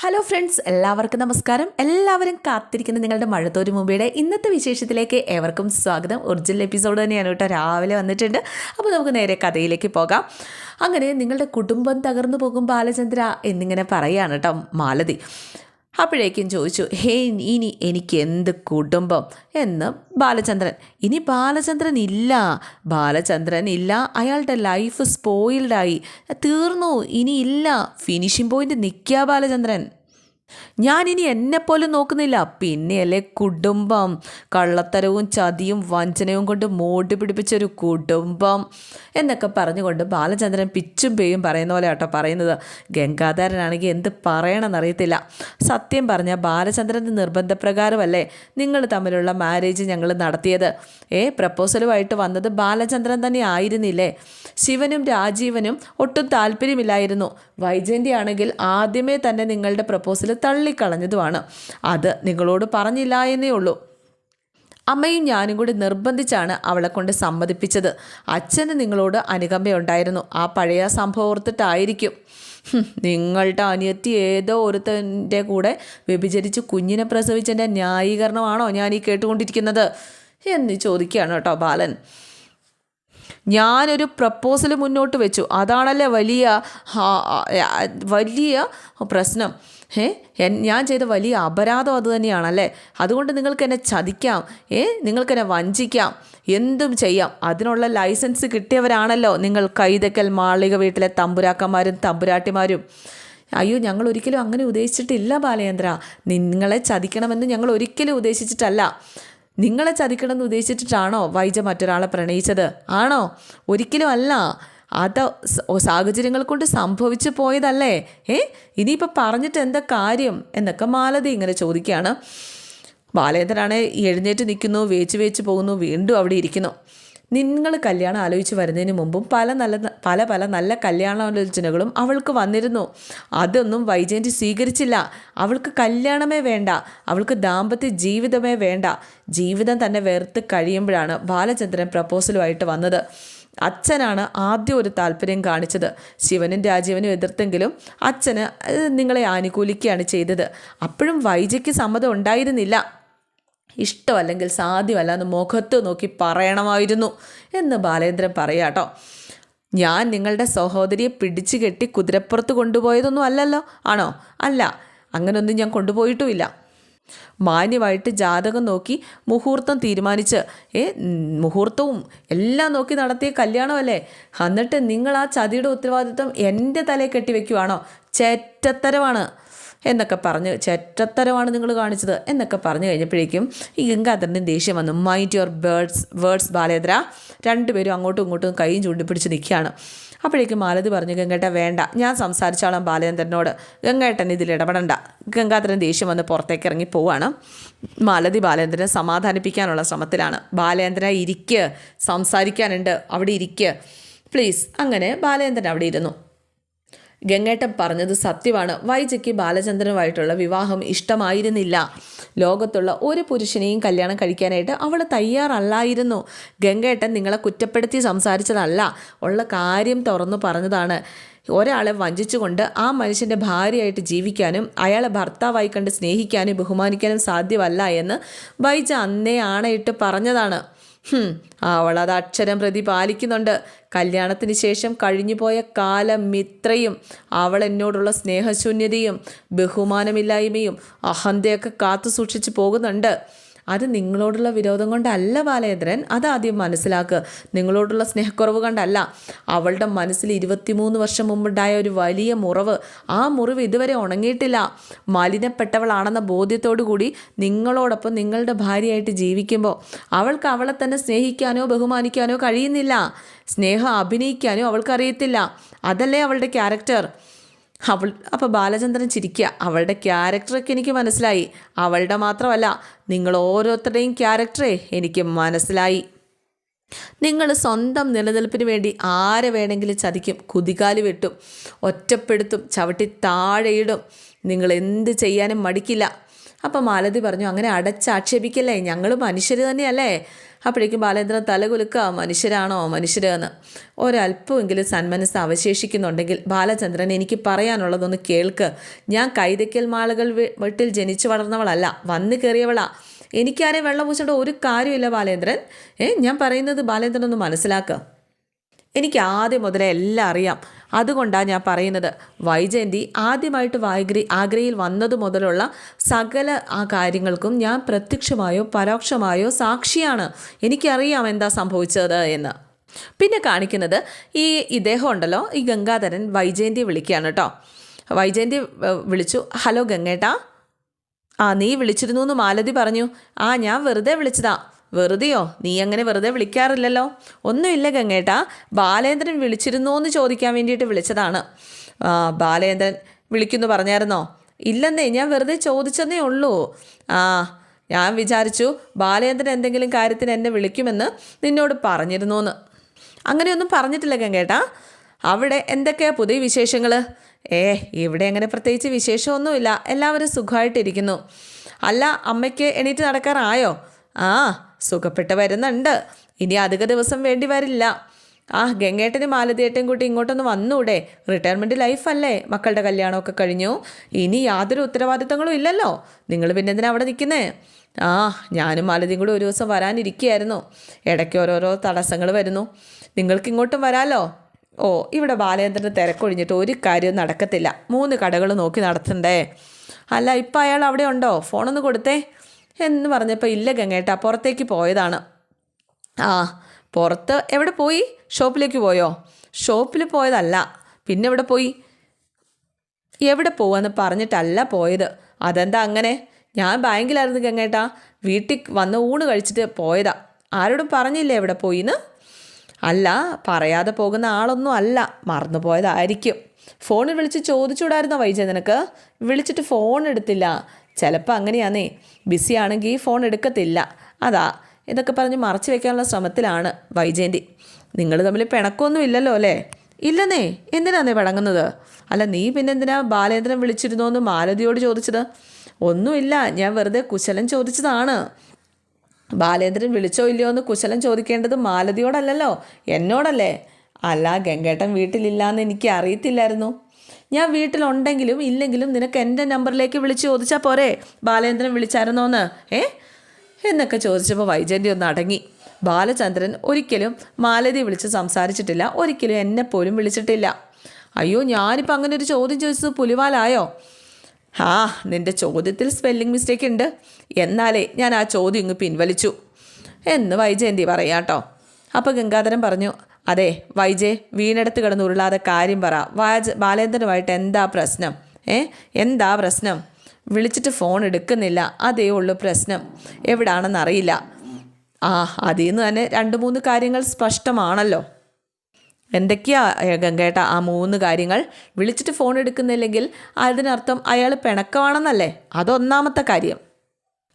Hello friends എല്ലാവർക്കും നമസ്കാരം. എല്ലാവരും കാത്തിരിക്കുന്ന നിങ്ങളുടെ മഴത്തോരു മുമ്പിയുടെ ഇന്നത്തെ വിശേഷത്തിലേക്ക് ഏവർക്കും സ്വാഗതം. ഒറിജിനൽ എപ്പിസോഡ് തന്നെയാണ് കേട്ടോ. രാവിലെ വന്നിട്ടുണ്ട്. അപ്പോൾ നമുക്ക് നേരെ കഥയിലേക്ക് പോകാം. അങ്ങനെ നിങ്ങളുടെ കുടുംബം തകർന്നു പോകും ബാലചന്ദ്ര എന്നിങ്ങനെ പറയുകയാണ് കേട്ടോ മാലതി. അപ്പോഴേക്കും ചോദിച്ചു ഹേ ഇനി എനിക്ക് എന്ത് കുടുംബം? എന്ന് ബാലചന്ദ്രൻ ഇനി ബാലചന്ദ്രൻ ഇല്ല ബാലചന്ദ്രൻ ഇല്ല അയാളുടെ ലൈഫ് സ്പോയിൽഡായി തീർന്നു ഇനി ഇല്ല ഫിനിഷിംഗ് പോയിന്റ് നിൽക്കുക ബാലചന്ദ്രൻ. ഞാനിനി എന്നെപ്പോലും നോക്കുന്നില്ല. പിന്നെയല്ലേ കുടുംബം. കള്ളത്തരവും ചതിയും വഞ്ചനയും കൊണ്ട് മൂടി പിടിപ്പിച്ചൊരു കുടുംബം എന്നൊക്കെ പറഞ്ഞുകൊണ്ട് ബാലചന്ദ്രൻ പിച്ചും പേയും പറയുന്ന പോലെ കേട്ടോ പറയുന്നത്. ഗംഗാധരനാണെങ്കിൽ എന്ത് പറയണമെന്നറിയത്തില്ല. സത്യം പറഞ്ഞാൽ ബാലചന്ദ്രന്റെ നിർബന്ധപ്രകാരമല്ലേ നിങ്ങൾ തമ്മിലുള്ള മാരേജ് ഞങ്ങൾ നടത്തിയത്. ഏ പ്രപ്പോസലുമായിട്ട് വന്നത് ബാലചന്ദ്രൻ തന്നെ ആയിരുന്നില്ലേ? ശിവനും രാജീവനും ഒട്ടും താല്പര്യമില്ലായിരുന്നു. വൈജയന്തി ആണെങ്കിൽ ആദ്യമേ തന്നെ നിങ്ങളുടെ പ്രപ്പോസൽ തള്ളിക്കളഞ്ഞതുമാണ്. അത് നിങ്ങളോട് പറഞ്ഞില്ല എന്നേ ഉള്ളൂ. അമ്മയും ഞാനും കൂടി നിർബന്ധിച്ചാണ് അവളെ കൊണ്ട് സമ്മതിപ്പിച്ചത്. അച്ഛന് നിങ്ങളോട് അനുകമ്പയുണ്ടായിരുന്നു. ആ പഴയ സംഭവം ഓർത്തിട്ടായിരിക്കും. നിങ്ങളുടെ അനിയത്തി ഏതോ ഒരുത്തന്റെ കൂടെ വ്യഭിചരിച്ച് കുഞ്ഞിനെ പ്രസവിച്ചതിന്റെ ന്യായീകരണമാണോ ഞാൻ ഈ കേട്ടുകൊണ്ടിരിക്കുന്നത്? എന്ന് ചോദിക്കുകയാണ് കേട്ടോ ബാലൻ. ഞാനൊരു പ്രപ്പോസൽ മുന്നോട്ട് വെച്ചു. അതാണല്ലേ വലിയ വലിയ പ്രശ്നം. ഏ ഞാൻ ചെയ്ത വലിയ അപരാധം അത് തന്നെയാണല്ലേ? അതുകൊണ്ട് നിങ്ങൾക്ക് എന്നെ ചതിക്കാം. ഏ നിങ്ങൾക്ക് എന്നെ വഞ്ചിക്കാം. എന്തും ചെയ്യാം. അതിനുള്ള ലൈസൻസ് കിട്ടിയവരാണല്ലോ നിങ്ങൾ കൈതക്കൽ മാളിക വീട്ടിലെ തമ്പുരാക്കന്മാരും തമ്പുരാട്ടിമാരും. അയ്യോ ഞങ്ങൾ ഒരിക്കലും അങ്ങനെ ഉദ്ദേശിച്ചിട്ടില്ല ബാലേന്ദ്ര. നിങ്ങളെ ചതിക്കണമെന്ന് ഞങ്ങൾ ഒരിക്കലും ഉദ്ദേശിച്ചിട്ടല്ല. നിങ്ങളെ ചതിക്കണമെന്ന് ഉദ്ദേശിച്ചിട്ടാണോ വൈജ മറ്റൊരാളെ പ്രണയിച്ചത്? ആണോ? ഒരിക്കലും അല്ല. അത് സാഹചര്യങ്ങൾ കൊണ്ട് സംഭവിച്ചു പോയതല്ലേ? ഏ? ഇനിയിപ്പോൾ പറഞ്ഞിട്ട് എന്താ കാര്യം? എന്നൊക്കെ മാലതി ഇങ്ങനെ ചോദിക്കുകയാണ് ബാലേന്ദ്രനാണ് എഴുന്നേറ്റ് നിൽക്കുന്നു വേച്ച് വേച്ച് പോകുന്നു വീണ്ടും അവിടെ ഇരിക്കുന്നു. നിങ്ങൾ കല്യാണം ആലോചിച്ച് വരുന്നതിന് മുമ്പും പല നല്ല പല പല നല്ല കല്യാണാലോചനകളും അവൾക്ക് വന്നിരുന്നു. അതൊന്നും വൈജയന്തി സ്വീകരിച്ചില്ല. അവൾക്ക് കല്യാണമേ വേണ്ട. അവൾക്ക് ദാമ്പത്യ ജീവിതമേ വേണ്ട. ജീവിതം തന്നെ വെറുത്ത് കഴിയുമ്പോഴാണ് ബാലചന്ദ്രൻ പ്രപ്പോസലുമായിട്ട് വന്നത്. അച്ഛനാണ് ആദ്യം ഒരു താല്പര്യം കാണിച്ചത്. ശിവനും രാജീവനും എതിർത്തെങ്കിലും അച്ഛന് നിങ്ങളെ ആനുകൂലിക്കുകയാണ് ചെയ്തത്. അപ്പോഴും വൈജയ്ക്ക് സമ്മതം ഉണ്ടായിരുന്നില്ല. ഇഷ്ടമല്ലെങ്കിൽ സാധ്യമല്ല എന്ന് മുഖത്ത് നോക്കി പറയണമായിരുന്നു എന്ന് ബാലേന്ദ്രൻ പറയാട്ടോ ഞാൻ നിങ്ങളുടെ സഹോദരിയെ പിടിച്ചു കെട്ടി കുതിരപ്പുറത്ത് കൊണ്ടുപോയതൊന്നും അല്ലല്ലോ? ആണോ? അല്ല. അങ്ങനൊന്നും ഞാൻ കൊണ്ടുപോയിട്ടുമില്ല. മാന്യമായിട്ട് ജാതകം നോക്കി മുഹൂർത്തം തീരുമാനിച്ച് ഏ മുഹൂർത്തവും എല്ലാം നോക്കി നടത്തിയ കല്യാണമല്ലേ? എന്നിട്ട് നിങ്ങൾ ആ ചതിയുടെ ഉത്തരവാദിത്വം എന്റെ തലയിൽ കെട്ടിവെക്കുവാണോ? ചേറ്റത്തരമാണ്. എന്നൊക്കെ പറഞ്ഞ് ചെറ്റത്തരമാണ് നിങ്ങൾ കാണിച്ചത് എന്നൊക്കെ പറഞ്ഞു കഴിഞ്ഞപ്പോഴേക്കും ഈ ഗംഗാധരന്റെ ദേഷ്യം വന്നു. Mind your birds words Balendra. രണ്ടുപേരും അങ്ങോട്ടും ഇങ്ങോട്ടും കൈയും ചൂണ്ടിപ്പിടിച്ച് നിൽക്കുകയാണ്. അപ്പോഴേക്കും മാലതി പറഞ്ഞു ഗംഗേട്ട വേണ്ട. ഞാൻ സംസാരിച്ചോളാം ബാലേന്ദ്രനോട്. ഗംഗേട്ടൻ ഇതിൽ ഇടപെടണ്ട. ഗംഗാധരൻ ദേഷ്യം വന്ന് പുറത്തേക്ക് ഇറങ്ങി പോവാണ്. മാലതി ബാലേന്ദ്രനെ സമാധാനിപ്പിക്കാനുള്ള ശ്രമത്തിലാണ്. ബാലേന്ദ്ര ഇരിക്ക്. സംസാരിക്കാനുണ്ട്. അവിടെ ഇരിക്ക്. പ്ലീസ് അങ്ങനെ ബാലേന്ദ്രൻ അവിടെ ഇരുന്നു. ഗംഗേട്ടൻ പറഞ്ഞത് സത്യമാണ്. വൈജയ്ക്ക് ബാലചന്ദ്രനുമായിട്ടുള്ള വിവാഹം ഇഷ്ടമായിരുന്നില്ല. ലോകത്തുള്ള ഒരു പുരുഷനെയും കല്യാണം കഴിക്കാനായിട്ട് അവൾ തയ്യാറല്ലായിരുന്നു. ഗംഗേട്ടൻ നിങ്ങളെ കുറ്റപ്പെടുത്തി സംസാരിച്ചതല്ല. ഉള്ള കാര്യം തുറന്നു പറഞ്ഞതാണ്. ഒരാളെ വഞ്ചിച്ചുകൊണ്ട് ആ മനുഷ്യന്റെ ഭാര്യയായിട്ട് ജീവിക്കാനും അയാളെ ഭർത്താവായി കണ്ട് സ്നേഹിക്കാനും ബഹുമാനിക്കാനും സാധ്യമല്ല എന്ന് വൈജ അന്നേ ആണയിട്ട് പറഞ്ഞതാണ്. അവളത് അക്ഷരം പ്രതി പാലിക്കുന്നുണ്ട്. കല്യാണത്തിന് ശേഷം കഴിഞ്ഞുപോയ കാലം ഇത്രയും. അവൾ എന്നോടുള്ള സ്നേഹശൂന്യതയും ബഹുമാനമില്ലായ്മയും അഹന്തയൊക്കെ കാത്തു സൂക്ഷിച്ചു പോകുന്നുണ്ട്. അത് നിങ്ങളോടുള്ള വിരോധം കൊണ്ടല്ല ബാലേന്ദ്രൻ ആദ്യം മനസ്സിലാക്കുക നിങ്ങളോടുള്ള സ്നേഹക്കുറവ് കൊണ്ടല്ല. അവളുടെ മനസ്സിൽ ഇരുപത്തിമൂന്ന് വർഷം മുമ്പുണ്ടായ ഒരു വലിയ മുറിവ്. ആ മുറിവ് ഇതുവരെ ഉണങ്ങിയിട്ടില്ല. മലിനപ്പെട്ടവളാണെന്ന ബോധ്യത്തോടു കൂടി നിങ്ങളോടൊപ്പം നിങ്ങളുടെ ഭാര്യയായിട്ട് ജീവിക്കുമ്പോൾ അവൾക്ക് അവളെ തന്നെ സ്നേഹിക്കാനോ ബഹുമാനിക്കാനോ കഴിയുന്നില്ല. സ്നേഹം അഭിനയിക്കാനോ അവൾക്കറിയത്തില്ല. അതല്ലേ അവളുടെ ക്യാരക്ടർ. അവൾ അപ്പോൾ ബാലചന്ദ്രൻ ചിരിക്കുക. അവളുടെ ക്യാരക്ടറൊക്കെ എനിക്ക് മനസ്സിലായി. അവളുടെ മാത്രമല്ല നിങ്ങൾ ഓരോരുത്തരുടെയും ക്യാരക്ടറേ എനിക്ക് മനസ്സിലായി. നിങ്ങൾ സ്വന്തം നിലനിൽപ്പിന് വേണ്ടി ആരെ വേണമെങ്കിലും ചതിക്കും കുതികാലി വെട്ടും ഒറ്റപ്പെടുത്തും ചവിട്ടി താഴെയിടും. നിങ്ങൾ എന്ത് ചെയ്യാനും മടിക്കില്ല. അപ്പം മാലതി പറഞ്ഞു അങ്ങനെ അടച്ചാക്ഷേപിക്കല്ലേ? ഞങ്ങൾ മനുഷ്യർ തന്നെയല്ലേ? അപ്പോഴേക്കും ബാലേന്ദ്രൻ തലകുലുക്കുക മനുഷ്യരാണോ? മനുഷ്യരെന്ന് ഒരല്പമെങ്കിലും സന്മനസ് അവശേഷിക്കുന്നുണ്ടെങ്കിൽ ബാലചന്ദ്രൻ എനിക്ക് പറയാനുള്ളതൊന്ന് കേൾക്ക്. ഞാൻ കൈതയ്ക്കൽ മാളുകൾ വീട്ടിൽ ജനിച്ചു വളർന്നവളല്ല വന്നു കയറിയവളാ. എനിക്കാരെ വെള്ളം പൂശേണ്ട ഒരു കാര്യമില്ല ബാലേന്ദ്രൻ. ഏ ഞാൻ പറയുന്നത് ബാലേന്ദ്രൻ ഒന്ന് മനസ്സിലാക്കുക എനിക്ക് ആദ്യം മുതലേ എല്ലാം അറിയാം. അതുകൊണ്ടാണ് ഞാൻ പറയുന്നത്. വൈജയന്തി ആദ്യമായിട്ട് വൈഗ്രി ആഗ്രയിൽ വന്നത് മുതലുള്ള സകല ആ കാര്യങ്ങൾക്കും ഞാൻ പ്രത്യക്ഷമായോ പരോക്ഷമായോ സാക്ഷിയാണ്. എനിക്കറിയാം എന്താ സംഭവിച്ചത് എന്ന്. പിന്നെ കാണിക്കുന്നത് ഈ ഇദ്ദേഹം ഉണ്ടല്ലോ ഈ ഗംഗാധരൻ വൈജയന്തി വിളിക്കുകയാണ് കേട്ടോ വൈജയന്തി വിളിച്ചു ഹലോ ഗംഗേട്ടാ. ആ നീ വിളിച്ചിരുന്നു എന്ന് മാലതി പറഞ്ഞു. ആ ഞാൻ വെറുതെ വിളിച്ചതാ. വെറുതെയോ? നീ അങ്ങനെ വെറുതെ വിളിക്കാറില്ലല്ലോ? ഒന്നുമില്ല ഗംഗേട്ടാ. ബാലേന്ദ്രൻ വിളിച്ചിരുന്നോ എന്ന് ചോദിക്കാൻ വേണ്ടിയിട്ട് വിളിച്ചതാണ്. ബാലേന്ദ്രൻ വിളിക്കുന്നു പറഞ്ഞായിരുന്നോ? ഇല്ലെന്നേ ഞാൻ വെറുതെ ചോദിച്ചെന്നേ ഉള്ളൂ. ആ ഞാൻ വിചാരിച്ചു ബാലേന്ദ്രൻ എന്തെങ്കിലും കാര്യത്തിന് എന്നെ വിളിക്കുമെന്ന് നിന്നോട് പറഞ്ഞിരുന്നു എന്ന് അങ്ങനെയൊന്നും പറഞ്ഞിട്ടില്ല ഗംഗേട്ടാ. അവിടെ എന്തൊക്കെയാ പുതിയ വിശേഷങ്ങൾ ഏ ഇവിടെ അങ്ങനെ പ്രത്യേകിച്ച് വിശേഷമൊന്നുമില്ല. എല്ലാവരും സുഖമായിട്ടിരിക്കുന്നു. അല്ല അമ്മയ്ക്ക് എണീറ്റ് നടക്കാറായോ? ആ സുഖപ്പെട്ട് വരുന്നുണ്ട് ഇനി അധിക ദിവസം വേണ്ടി വരില്ല. ആ ഗംഗേട്ടന് മാലതിയേട്ടൻ കൂട്ടി ഇങ്ങോട്ടൊന്ന് വന്നൂടെ? റിട്ടയർമെന്റ് ലൈഫല്ലേ മക്കളുടെ കല്യാണമൊക്കെ കഴിഞ്ഞു. ഇനി യാതൊരു ഉത്തരവാദിത്തങ്ങളും ഇല്ലല്ലോ. നിങ്ങൾ പിന്നെ എന്തിനാ അവിടെ നിൽക്കുന്നേ? ആ ഞാനും മാലതിയും കൂടി ഒരു ദിവസം വരാനിരിക്കുകയായിരുന്നു. ഇടയ്ക്ക് ഓരോരോ തടസ്സങ്ങൾ വരുന്നു. നിങ്ങൾക്ക് ഇങ്ങോട്ടും വരാലോ? ഓ ഇവിടെ ബാലേന്ദ്രന് തിരക്കൊഴിഞ്ഞിട്ട് ഒരു കാര്യവും നടക്കത്തില്ല. മൂന്ന് കടകൾ നോക്കി നടത്തണ്ടേ? അല്ല ഇപ്പം അയാൾ അവിടെ ഉണ്ടോ? ഫോണൊന്ന് കൊടുത്തേ. എന്ന് പറഞ്ഞപ്പോൾ ഇല്ല ഗംഗേട്ട പുറത്തേക്ക് പോയതാണ്. ആ പുറത്ത് എവിടെ പോയി? ഷോപ്പിലേക്ക് പോയോ? ഷോപ്പിൽ പോയതല്ല. പിന്നെ എവിടെ പോയി? എവിടെ പോവാന്ന് പറഞ്ഞിട്ടല്ല പോയത്. അതെന്താ അങ്ങനെ? ഞാൻ ബാങ്കിലായിരുന്നു ഗംഗേട്ടാ. വീട്ടിൽ വന്ന് ഊണ് കഴിച്ചിട്ട് പോയതാ. ആരോടും പറഞ്ഞില്ല എവിടെ പോയിന്ന്? അല്ല പറയാതെ പോകുന്ന ആളൊന്നും അല്ല. മറന്നു പോയതായിരിക്കും. ഫോണിൽ വിളിച്ച് ചോദിച്ചുകൂടായിരുന്നോ വൈജയ നിനക്ക്? വിളിച്ചിട്ട് ഫോൺ എടുത്തില്ല. ചിലപ്പോൾ അങ്ങനെയാന്നേ. ബിസി ആണെങ്കിൽ ഫോൺ എടുക്കത്തില്ല. അതാ ഇതൊക്കെ പറഞ്ഞ് മറച്ചു വെക്കാനുള്ള ശ്രമത്തിലാണ് വൈജയന്തി നിങ്ങൾ തമ്മിൽ പിണക്കമൊന്നും ഇല്ലല്ലോ അല്ലേ? ഇല്ലെന്നേ എന്തിനാന്നേ പിണങ്ങുന്നത് അല്ല നീ പിന്നെ എന്തിനാ ബാലേന്ദ്രൻ വിളിച്ചിരുന്നോ എന്ന് മാലതിയോട് ചോദിച്ചത്? ഒന്നുമില്ല ഞാൻ വെറുതെ കുശലം ചോദിച്ചതാണ്. ബാലേന്ദ്രൻ വിളിച്ചോ ഇല്ലയോ എന്ന് കുശലം ചോദിക്കേണ്ടത് മാലതിയോടല്ലല്ലോ എന്നോടല്ലേ? അല്ല ഗംഗേട്ടൻ വീട്ടിലില്ല എന്ന് എനിക്ക് അറിയത്തില്ലായിരുന്നു. ഞാൻ വീട്ടിലുണ്ടെങ്കിലും ഇല്ലെങ്കിലും നിനക്ക് എന്റെ നമ്പറിലേക്ക് വിളിച്ച് ചോദിച്ചാൽ പോരെ? ബാലേന്ദ്രൻ വിളിച്ചായിരുന്നോന്ന്? ഏ? എന്നൊക്കെ ചോദിച്ചപ്പോൾ വൈജയന്തി ഒന്ന് അടങ്ങി. ബാലചന്ദ്രൻ ഒരിക്കലും മാലതി വിളിച്ച് സംസാരിച്ചിട്ടില്ല. ഒരിക്കലും എന്നെ പോലും വിളിച്ചിട്ടില്ല. അയ്യോ ഞാനിപ്പോൾ അങ്ങനെ ഒരു ചോദ്യം ചോദിച്ചത് പുലിവാലായോ? ആ നിന്റെ ചോദ്യത്തിൽ സ്പെല്ലിംഗ് മിസ്റ്റേക്ക് ഉണ്ട്. എന്നാലേ ഞാൻ ആ ചോദ്യം ഇങ്ങ് പിൻവലിച്ചു. എന്ന് വൈജയന്തി പറയാട്ടോ. അപ്പോൾ ഗംഗാധരൻ പറഞ്ഞു അതെ വൈജെ വീണെടുത്ത് കിടന്ന് ഉരുളാതെ കാര്യം പറ. വാജ് ബാലേന്ദ്രനുമായിട്ട് എന്താ പ്രശ്നം? ഏ? എന്താ പ്രശ്നം? വിളിച്ചിട്ട് ഫോൺ എടുക്കുന്നില്ല. അതേ ഉള്ളൂ പ്രശ്നം. എവിടാണെന്നറിയില്ല. ആ അതിൽ നിന്ന് തന്നെ രണ്ട് മൂന്ന് കാര്യങ്ങൾ സ്പഷ്ടമാണല്ലോ. എന്തൊക്കെയാ ഗംഗേട്ട ആ മൂന്ന് കാര്യങ്ങൾ? വിളിച്ചിട്ട് ഫോൺ എടുക്കുന്നില്ലെങ്കിൽ അതിനർത്ഥം അയാൾ പിണക്കമാണെന്നല്ലേ? അതൊന്നാമത്തെ കാര്യം.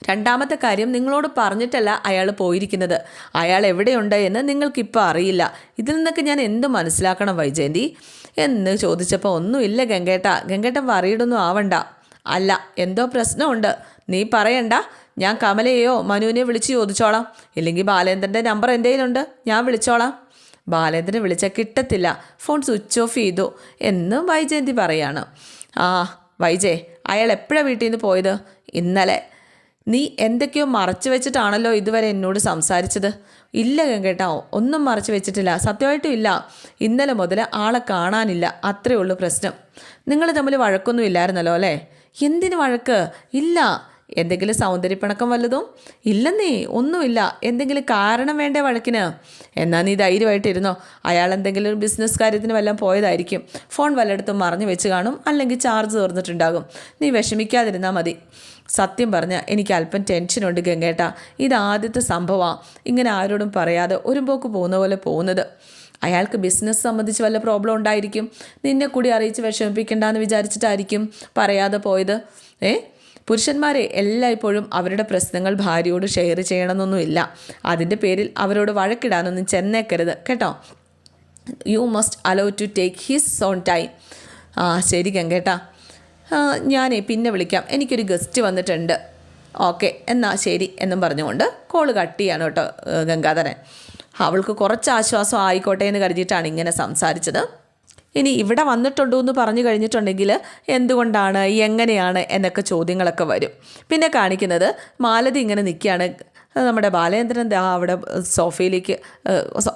രണ്ടാമത്തെ കാര്യം നിങ്ങളോട് പറഞ്ഞിട്ടല്ല അയാൾ പോയിരിക്കുന്നത്. അയാൾ എവിടെയുണ്ട് എന്ന് നിങ്ങൾക്കിപ്പോൾ അറിയില്ല. ഇതിൽ നിന്നൊക്കെ ഞാൻ എന്ത് മനസ്സിലാക്കണം വൈജയന്തി? എന്ന് ചോദിച്ചപ്പോൾ ഒന്നുമില്ല ഗംഗേട്ട. ഗംഗേട്ടൻ വറിയിടൊന്നും ആവണ്ട. അല്ല എന്തോ പ്രശ്നമുണ്ട്. നീ പറയണ്ട. ഞാൻ കമലയെയോ മനുവിനെ വിളിച്ച് ചോദിച്ചോളാം. ഇല്ലെങ്കിൽ ബാലേന്ദ്രന്റെ നമ്പർ കയ്യിലുണ്ട്. ഞാൻ വിളിച്ചോളാം. ബാലേന്ദ്രനെ വിളിച്ചാൽ കിട്ടത്തില്ല. ഫോൺ സ്വിച്ച് ഓഫ് ചെയ്തു എന്ന് വൈജയന്തി പറയാണ്. ആ വൈജയ് അയാൾ എപ്പോഴാണ് വീട്ടിൽ നിന്ന് പോയത്? ഇന്നലെ. നീ എന്തൊക്കെയോ മറച്ചു വെച്ചിട്ടാണല്ലോ ഇതുവരെ എന്നോട് സംസാരിച്ചത്. ഇല്ല കേട്ടോ ഒന്നും മറച്ചു വെച്ചിട്ടില്ല. സത്യമായിട്ടും ഇല്ല. ഇന്നലെ മുതൽ ആളെ കാണാനില്ല. അത്രേ ഉള്ളൂ പ്രശ്നം. നിങ്ങൾ തമ്മിൽ വഴക്കൊന്നും ഇല്ലായിരുന്നല്ലോ അല്ലേ? എന്തിന് വഴക്ക്? ഇല്ല. എന്തെങ്കിലും സൗന്ദര്യപ്പിണക്കം വല്ലതും? ഇല്ലെന്നേ ഒന്നുമില്ല. എന്തെങ്കിലും കാരണം വേണ്ടേ വഴക്കിന്? എന്നാൽ നീ ധൈര്യമായിട്ടിരുന്നോ? അയാൾ എന്തെങ്കിലും ബിസിനസ് കാര്യത്തിന് വല്ലതും പോയതായിരിക്കും. ഫോൺ വല്ലയിടത്തും മറഞ്ഞു വെച്ച് കാണും. അല്ലെങ്കിൽ ചാർജ് തീർന്നിട്ടുണ്ടാകും. നീ വിഷമിക്കാതിരുന്നാൽ മതി. സത്യം പറഞ്ഞ എനിക്ക് അല്പം ടെൻഷനുണ്ട് ഗംഗേട്ട. ഇത് ആദ്യത്തെ സംഭവമാണ് ഇങ്ങനെ ആരോടും പറയാതെ ഒരു പോക്ക് പോകുന്ന പോലെ പോകുന്നത്. അയാൾക്ക് ബിസിനസ് സംബന്ധിച്ച് വല്ല പ്രോബ്ലം ഉണ്ടായിരിക്കും. നിന്നെ കൂടി അറിയിച്ച് വിഷമിപ്പിക്കണ്ടെന്ന് വിചാരിച്ചിട്ടായിരിക്കും പറയാതെ പോയത്. ഏ? പുരുഷന്മാരെ എല്ലായ്പ്പോഴും അവരുടെ പ്രശ്നങ്ങൾ ഭാര്യയോട് ഷെയർ ചെയ്യണമെന്നൊന്നുമില്ല. അതിന്റെ പേരിൽ അവരോട് വഴക്കിടാനൊന്നും ചെന്നേക്കരുത് കേട്ടോ? You must allow to take his own time ആ ശരി കേട്ടാ ഞാനേ പിന്നെ വിളിക്കാം. എനിക്കൊരു ഗസ്റ്റ് വന്നിട്ടുണ്ട്. ഓക്കെ എന്നാൽ ശരി എന്നും പറഞ്ഞുകൊണ്ട് കോൾ കട്ട് ചെയ്യാണ് കേട്ടോ ഗംഗാധരൻ. അവൾക്ക് കുറച്ച് ആശ്വാസം ആയിക്കോട്ടെ എന്ന് കരുതിയിട്ടാണ് ഇങ്ങനെ സംസാരിച്ചത്. ഇനി ഇവിടെ വന്നിട്ടുണ്ടോ എന്ന് പറഞ്ഞു കഴിഞ്ഞിട്ടുണ്ടെങ്കിൽ എന്തുകൊണ്ടാണ് എങ്ങനെയാണ് എന്നൊക്കെ ചോദ്യങ്ങളൊക്കെ വരും. പിന്നെ കാണിക്കുന്നത് മാലതി ഇങ്ങനെ നിൽക്കുകയാണ്. നമ്മുടെ ബാലേന്ദ്രൻ ദാ അവിടെ സോഫയിലേക്ക്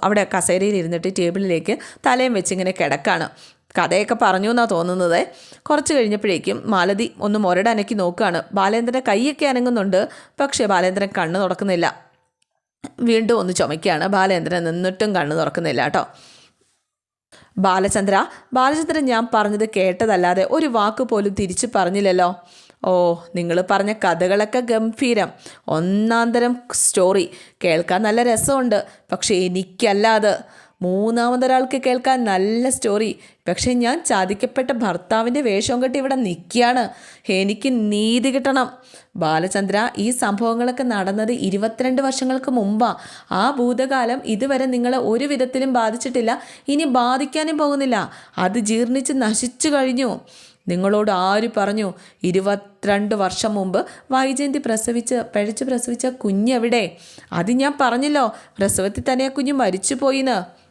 അവിടെ കസേരയിൽ ഇരുന്നിട്ട് ടേബിളിലേക്ക് തലയും വെച്ചിങ്ങനെ കിടക്കാണ്. കഥയൊക്കെ പറഞ്ഞു എന്നാണ് തോന്നുന്നത്. കുറച്ച് കഴിഞ്ഞപ്പോഴേക്കും മാലതി ഒന്ന് മുരടനക്കി നോക്കുകയാണ്. ബാലേന്ദ്രന്റെ കൈയൊക്കെ അനങ്ങുന്നുണ്ട് പക്ഷേ ബാലേന്ദ്രൻ കണ്ണ് തുറക്കുന്നില്ല. വീണ്ടും ഒന്ന് ചുമയ്ക്കുകയാണ്. ബാലേന്ദ്രൻ നിന്നിട്ടും കണ്ണ് തുറക്കുന്നില്ല കേട്ടോ. ബാലചന്ദ്ര ബാലചന്ദ്രൻ ഞാൻ പറഞ്ഞത് കേട്ടതല്ലാതെ ഒരു വാക്ക് പോലും തിരിച്ചു പറഞ്ഞില്ലല്ലോ. ഓ നിങ്ങൾ പറഞ്ഞ കഥകളൊക്കെ ഗംഭീരം. ഒന്നാന്തരം സ്റ്റോറി കേൾക്കാൻ നല്ല രസമുണ്ട്. പക്ഷേ എനിക്കല്ല അത് മൂന്നാമതൊരാൾക്ക് കേൾക്കാൻ നല്ല സ്റ്റോറി പക്ഷേ ഞാൻ ചതിക്കപ്പെട്ട ഭർത്താവിന്റെ വേഷം കെട്ടി ഇവിടെ നിൽക്കുകയാണ്. എനിക്ക് നീതി കിട്ടണം. ബാലചന്ദ്ര ഈ സംഭവങ്ങളൊക്കെ നടന്നത് ഇരുപത്തിരണ്ട് വർഷങ്ങൾക്ക് മുമ്പാണ് ആ ഭൂതകാലം ഇതുവരെ നിങ്ങളെ ഒരു വിധത്തിലും ബാധിച്ചിട്ടില്ല. ഇനി ബാധിക്കാനും പോകുന്നില്ല. അത് ജീർണിച്ച് നശിച്ചു കഴിഞ്ഞു. നിങ്ങളോട് ആര് പറഞ്ഞു? ഇരുപത്തിരണ്ട് വർഷം മുമ്പ് വൈജയന്തി പ്രസവിച്ച് പഴിച്ച് പ്രസവിച്ച കുഞ്ഞെവിടെ? അത് ഞാൻ പറഞ്ഞല്ലോ. പ്രസവത്തിൽ തന്നെ ആ കുഞ്ഞ് മരിച്ചുപോയിന്ന്. ഹും,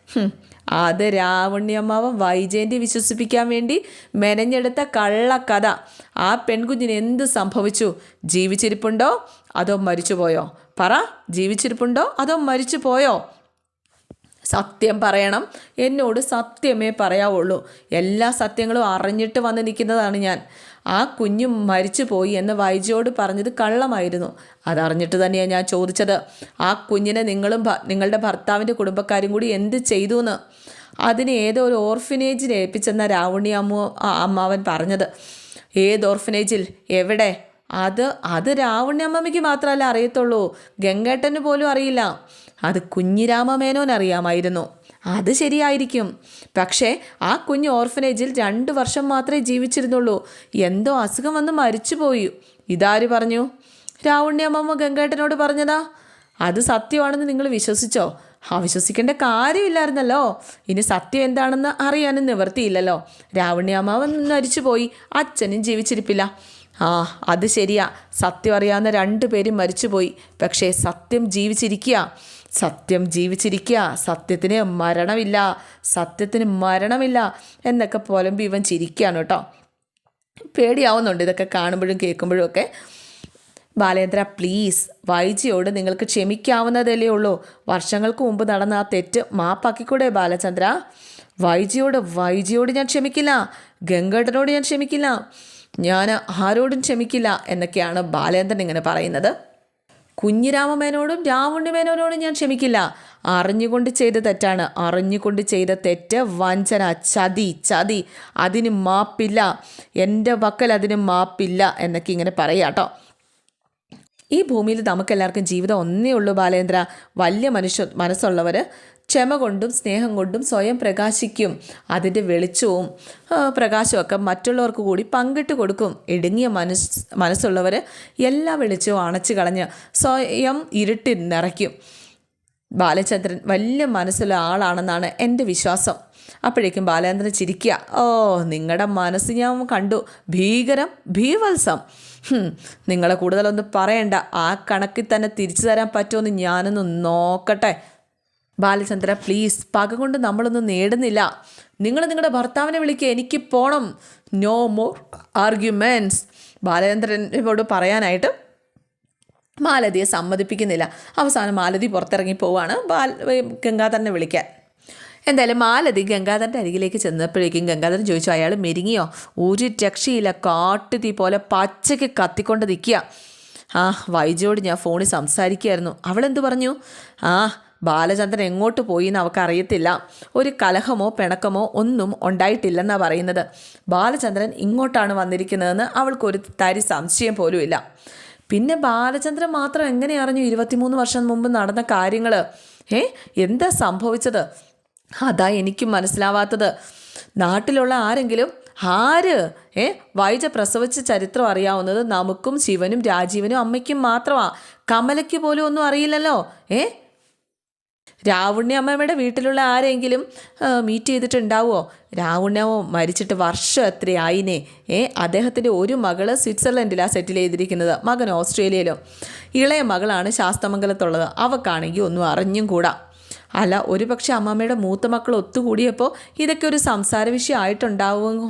അത് രാവണ്യമ്മാവൻ വൈജയന്തി വിശ്വസിപ്പിക്കാൻ വേണ്ടി മെനഞ്ഞെടുത്ത കള്ളക്കഥ ആ പെൺകുഞ്ഞിന് എന്ത് സംഭവിച്ചു? ജീവിച്ചിരിപ്പുണ്ടോ? അതോ മരിച്ചുപോയോ? പറ. ജീവിച്ചിരിപ്പുണ്ടോ? അതോ മരിച്ചു പോയോ സത്യം പറയണം. എന്നോട് സത്യമേ പറയാവുള്ളൂ. എല്ലാ സത്യങ്ങളും അറിഞ്ഞിട്ട് വന്ന് നിൽക്കുന്നതാണ് ഞാൻ. ആ കുഞ്ഞു മരിച്ചുപോയി എന്ന് വൈജയോട് പറഞ്ഞത് കള്ളമായിരുന്നു. അതറിഞ്ഞിട്ട് തന്നെയാണ് ഞാൻ ചോദിച്ചത്. ആ കുഞ്ഞിനെ നിങ്ങളും നിങ്ങളുടെ ഭർത്താവിന്റെ കുടുംബക്കാരും കൂടി എന്ത് ചെയ്തു എന്ന് അതിന് ഏതോ ഒരു ഓർഫിനേജിൽ ഏൽപ്പിച്ചെന്ന രാവണി അമ്മ അമ്മാവൻ പറഞ്ഞത്. ഏത് ഓർഫിനേജിൽ? എവിടെ? അത് അത് രാവണ്യമ്മയ്ക്ക് മാത്രമല്ല അറിയത്തുള്ളൂ. ഗംഗേട്ടന് പോലും അറിയില്ല. അത് കുഞ്ഞിരാമമേനോൻ അറിയാമായിരുന്നു അത് ശരിയായിരിക്കും. പക്ഷേ ആ കുഞ്ഞ് ഓർഫനേജിൽ രണ്ട് വർഷം മാത്രമേ ജീവിച്ചിരുന്നുള്ളൂ. എന്തോ അസുഖം വന്ന് മരിച്ചുപോയി. ഇതാര് പറഞ്ഞു? രാവണ്യമ്മ ഗംഗേട്ടനോട് പറഞ്ഞതാ. അത് സത്യമാണെന്ന് നിങ്ങൾ വിശ്വസിച്ചോ? ആ വിശ്വസിക്കേണ്ട കാര്യമില്ലായിരുന്നല്ലോ. ഇനി സത്യം എന്താണെന്ന് അറിയാനും നിവർത്തിയില്ലല്ലോ രാവണ്യാമാവൻ മരിച്ചുപോയി. അച്ഛനും ജീവിച്ചിരിപ്പില്ല. ആ അത് ശരിയാ. സത്യം അറിയാവുന്ന രണ്ടു രണ്ടുപേരും മരിച്ചുപോയി. പക്ഷേ സത്യം ജീവിച്ചിരിക്കുക. സത്യം ജീവിച്ചിരിക്കുക. സത്യത്തിന് മരണമില്ല. സത്യത്തിന് മരണമില്ല എന്നൊക്കെ പോലും ഇവൻ ചിരിക്കുകയാണ് കേട്ടോ. പേടിയാവുന്നുണ്ട് ഇതൊക്കെ കാണുമ്പോഴും കേൾക്കുമ്പോഴും ഒക്കെ. ബാലേന്ദ്ര പ്ലീസ് വൈജിയോട് നിങ്ങൾക്ക് ക്ഷമിക്കാവുന്നതല്ലേ ഉള്ളൂ. വർഷങ്ങൾക്ക് മുമ്പ് നടന്ന ആ തെറ്റ് മാപ്പാക്കിക്കൂടെ ബാലചന്ദ്ര? വൈജിയോട് വൈജിയോട് ഞാൻ ക്ഷമിക്കില്ല. ഗംഗേട്ടനോട് ഞാൻ ക്ഷമിക്കില്ല. ഞാൻ ആരോടും ക്ഷമിക്കില്ല എന്നൊക്കെയാണ് ബാലേന്ദ്രൻ ഇങ്ങനെ പറയുന്നത്. കുഞ്ഞിരാമമേനോടും രാവുണ്ണിമേനോനോടും ഞാൻ ക്ഷമിക്കില്ല. അറിഞ്ഞുകൊണ്ട് ചെയ്ത തെറ്റാണ്. അറിഞ്ഞുകൊണ്ട് ചെയ്ത തെറ്റ് വഞ്ചന ചതി ചതി. അതിന് മാപ്പില്ല. എന്റെ വക്കൽ അതിന് മാപ്പില്ല എന്നൊക്കെ ഇങ്ങനെ പറയാട്ടോ ഈ ഭൂമിയിൽ നമുക്കെല്ലാവർക്കും ജീവിതം ഒന്നേ ഉള്ളൂ ബാലേന്ദ്ര. വലിയ മനുഷ്യ മനസ്സുള്ളവർ ക്ഷമ കൊണ്ടും സ്നേഹം കൊണ്ടും സ്വയം പ്രകാശിക്കും. അതിന്റെ വെളിച്ചവും പ്രകാശമൊക്കെ മറ്റുള്ളവർക്ക് കൂടി പങ്കിട്ട് കൊടുക്കും. ഇടുങ്ങിയ മനസ് മനസ്സുള്ളവർ എല്ലാ വെളിച്ചവും അണച്ചു കളഞ്ഞ് സ്വയം ഇരുട്ടിൽ നിറയ്ക്കും. ബാലചന്ദ്രൻ വലിയ മനസ്സുള്ള ആളാണെന്നാണ് എന്റെ വിശ്വാസം. അപ്പോഴേക്കും ബാലചന്ദ്രൻ ചിരിക്കുക. ഓ നിങ്ങളുടെ മനസ്സ് ഞാൻ കണ്ടു. ഭീകരം ഭീവത്സം. നിങ്ങളെ കൂടുതലൊന്നും പറയണ്ട. ആ കണക്കിൽ തന്നെ തിരിച്ചു തരാൻ പറ്റുമെന്ന് ഞാനൊന്ന് നോക്കട്ടെ. ബാലചന്ദ്ര പ്ലീസ് പക കൊണ്ട് നമ്മളൊന്നും നേടുന്നില്ല. നിങ്ങൾ നിങ്ങളുടെ ഭർത്താവിനെ വിളിക്കുക എനിക്ക് പോണം. നോ മോർ ആർഗ്യുമെന്റ്സ് ബാലചന്ദ്രനോട് പറയാനായിട്ട് മാലതിയെ സമ്മതിപ്പിക്കുന്നില്ല. അവസാനം മാലതി പുറത്തിറങ്ങി പോവാണ്. ബാൽ ഗംഗാധരനെ വിളിക്കാൻ. എന്തായാലും മാലതി ഗംഗാധരന്റെ അരികിലേക്ക് ചെന്നപ്പോഴേക്കും ഗംഗാധരൻ ചോദിച്ചു അയാൾ മെരുങ്ങിയോ? ഒരു രക്ഷയില്ല. കാട്ടുതീ പോലെ പച്ചയ്ക്ക് കത്തിക്കൊണ്ട് നിൽക്കുക. ആ വൈജയോട് ഞാൻ ഫോണിൽ സംസാരിക്കുകയായിരുന്നു. അവളെന്ത് പറഞ്ഞു? ആ ബാലചന്ദ്രൻ എങ്ങോട്ട് പോയി എന്ന് അവൾക്ക് അറിയത്തില്ല ഒരു കലഹമോ പിണക്കമോ ഒന്നും ഉണ്ടായിട്ടില്ലെന്നാണ് പറയുന്നത്. ബാലചന്ദ്രൻ ഇങ്ങോട്ടാണ് വന്നിരിക്കുന്നതെന്ന് അവൾക്കൊരു തരി സംശയം പോലും ഇല്ല പിന്നെ ബാലചന്ദ്രൻ മാത്രം എങ്ങനെ അറിഞ്ഞു ഇരുപത്തിമൂന്ന് വർഷം മുമ്പ് നടന്ന കാര്യങ്ങൾ ഏ എന്താ സംഭവിച്ചത്? അതാ എനിക്കും മനസ്സിലാവാത്തത്. നാട്ടിലുള്ള ആരെങ്കിലും? ആര്? ഏ വൈജ പ്രസവിച്ച ചരിത്രം അറിയാവുന്നത് നമുക്കും ശിവനും രാജീവനും അമ്മയ്ക്കും മാത്രമാണ് കമലയ്ക്ക് പോലും ഒന്നും അറിയില്ലല്ലോ. ഏ രാവുണ്ണിയമ്മയുടെ വീട്ടിലുള്ള ആരെങ്കിലും മീറ്റ് ചെയ്തിട്ടുണ്ടാവുമോ? രാവുണ്യമോ മരിച്ചിട്ട് വർഷം എത്രയായിനെ? ഏ അദ്ദേഹത്തിന്റെ ഒരു മകൾ സ്വിറ്റ്സർലൻഡിലാണ് സെറ്റിൽ ചെയ്തിരിക്കുന്നത് മകൻ ഓസ്ട്രേലിയയിലും. ഇളയ മകളാണ് ശാസ്തമംഗലത്തുള്ളത്. അവക്കാണെങ്കിൽ ഒന്നും അറിഞ്ഞും കൂടാ. അല്ല ഒരു പക്ഷേ അമ്മമ്മയുടെ മൂത്ത മക്കൾ ഒത്തുകൂടിയപ്പോൾ ഇതൊക്കെ ഒരു സംസാര വിഷയമായിട്ടുണ്ടാവുമോ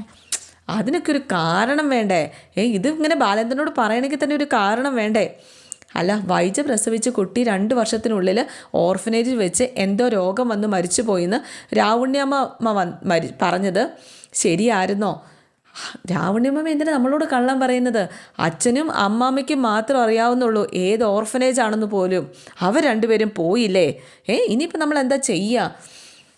അതിനൊക്കെ ഒരു കാരണം വേണ്ടേ? ഏ ഇത് ഇങ്ങനെ ബാലേന്ദ്രനോട് പറയണമെങ്കിൽ തന്നെ ഒരു കാരണം വേണ്ടേ? അല്ല വൈജ പ്രസവിച്ച് കുട്ടി രണ്ട് വർഷത്തിനുള്ളിൽ ഓർഫനേജിൽ വെച്ച് എന്തോ രോഗം വന്ന് മരിച്ചു പോയിന്ന് രാവുണ്യമ്മ വന്ന് മരി പറഞ്ഞത്. ശരിയായിരുന്നോ? രാവണ്യമ്മ എന്തിനാ നമ്മളോട് കള്ളം പറയുന്നത്? അച്ഛനും അമ്മാമ്മയ്ക്കും മാത്രം അറിയാവുന്നുള്ളൂ ഏത് ഓർഫനേജ് ആണെന്ന് പോലും. അവർ രണ്ടുപേരും പോയില്ലേ? ഏ ഇനിയിപ്പോൾ നമ്മൾ എന്താ ചെയ്യുക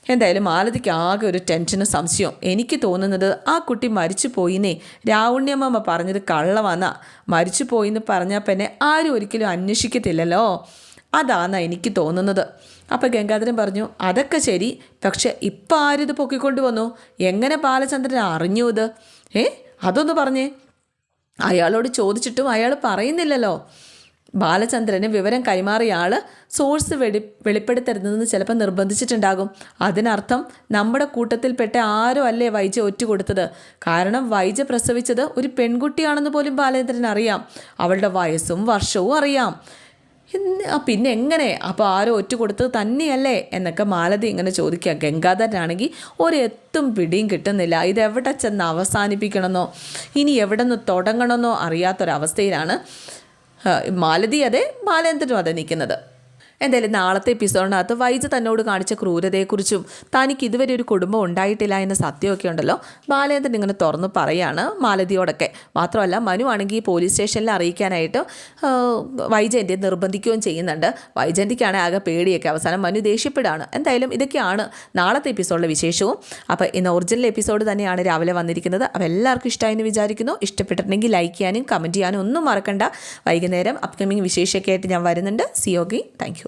എന്തായാലും മാലതിക്ക് ആകെ ഒരു ടെൻഷനും സംശയവും. എനിക്ക് തോന്നുന്നത് ആ കുട്ടി മരിച്ചു പോയിന്നേ. രാവുണ്യമ്മ പറഞ്ഞത് കള്ളവാന്നാ. മരിച്ചു പോയിന്ന് പറഞ്ഞാൽ പിന്നെ ആരും ഒരിക്കലും അന്വേഷിക്കത്തില്ലല്ലോ. അതാണ് എനിക്ക് തോന്നുന്നത്. അപ്പോൾ ഗംഗാധരൻ പറഞ്ഞു അതൊക്കെ ശരി. പക്ഷെ ഇപ്പം ആരിത് പൊക്കിക്കൊണ്ട് വന്നു? എങ്ങനെ ബാലചന്ദ്രൻ അറിഞ്ഞു ഇത്? ഏ? അതൊന്ന് പറഞ്ഞേ. അയാളോട് ചോദിച്ചിട്ടും അയാൾ പറയുന്നില്ലല്ലോ. ബാലചന്ദ്രന് വിവരം കൈമാറിയ ആൾ സോഴ്സ് വെളി വെളിപ്പെടുത്തരുതെന്ന് ചിലപ്പോൾ നിർബന്ധിച്ചിട്ടുണ്ടാകും. അതിനർത്ഥം നമ്മുടെ കൂട്ടത്തിൽപ്പെട്ട ആരും അല്ലേ വൈജ ഒറ്റ കൊടുത്തത് കാരണം വൈജ പ്രസവിച്ചത് ഒരു പെൺകുട്ടിയാണെന്ന് പോലും ബാലചന്ദ്രൻ അറിയാം. അവളുടെ വയസ്സും വർഷവും അറിയാം. പിന്നെ എങ്ങനെ? അപ്പോൾ ആരോ ഒറ്റ കൊടുത്തത് തന്നെയല്ലേ? എന്നൊക്കെ മാലതി ഇങ്ങനെ ചോദിക്കുക. ഗംഗാധരനാണെങ്കിൽ ഒരെത്തും പിടിയും കിട്ടുന്നില്ല. ഇതെവിടെ ചെന്ന് അവസാനിപ്പിക്കണമെന്നോ? ഇനി എവിടെ നിന്ന് തുടങ്ങണമെന്നോ അറിയാത്തൊരവസ്ഥയിലാണ് മാലതി അതെ ബാലേന്ദ്രനും അതെ നിൽക്കുന്നത്. എന്തായാലും നാളത്തെ എപ്പിസോഡിനകത്ത് വൈജ് തന്നോട് കാണിച്ച ക്രൂരതയെക്കുറിച്ചും തനിക്ക് ഇതുവരെ ഒരു കുടുംബം ഉണ്ടായിട്ടില്ല എന്ന സത്യമൊക്കെ ഉണ്ടല്ലോ. ബാലേന്ദ്രൻ ഇങ്ങനെ തുറന്ന് പറയാണ് മാലതിയോടൊക്കെ. മാത്രമല്ല മനു ആണെങ്കിൽ പോലീസ് സ്റ്റേഷനിൽ അറിയിക്കാനായിട്ട് ആ, വൈജയന്തിയെ നിർബന്ധിക്കുകയും ചെയ്യുന്നുണ്ട്. വൈജയന്തിക്കാണ് ആകെ പേടിയൊക്കെ. അവസാനം മനു ദേഷ്യപ്പെടാണ് എന്തായാലും ഇതൊക്കെയാണ് നാളത്തെ എപ്പിസോഡിലെ വിശേഷവും. അപ്പോൾ ഇന്ന് ഒറിജിനൽ എപ്പിസോഡ് തന്നെയാണ് രാവിലെ വന്നിരിക്കുന്നത്. അപ്പോൾ എല്ലാവർക്കും ഇഷ്ടമായെന്ന് വിചാരിക്കുന്നു. ഇഷ്ടപ്പെട്ടിട്ടുണ്ടെങ്കിൽ ലൈക്ക് ചെയ്യാനും കമന്റ് ചെയ്യാനും ഒന്നും മറക്കണ്ട. വൈകുന്നേരം അപ്കമിങ് വിശേഷമൊക്കെ ആയിട്ട് ഞാൻ വരുന്നുണ്ട്. C okay thank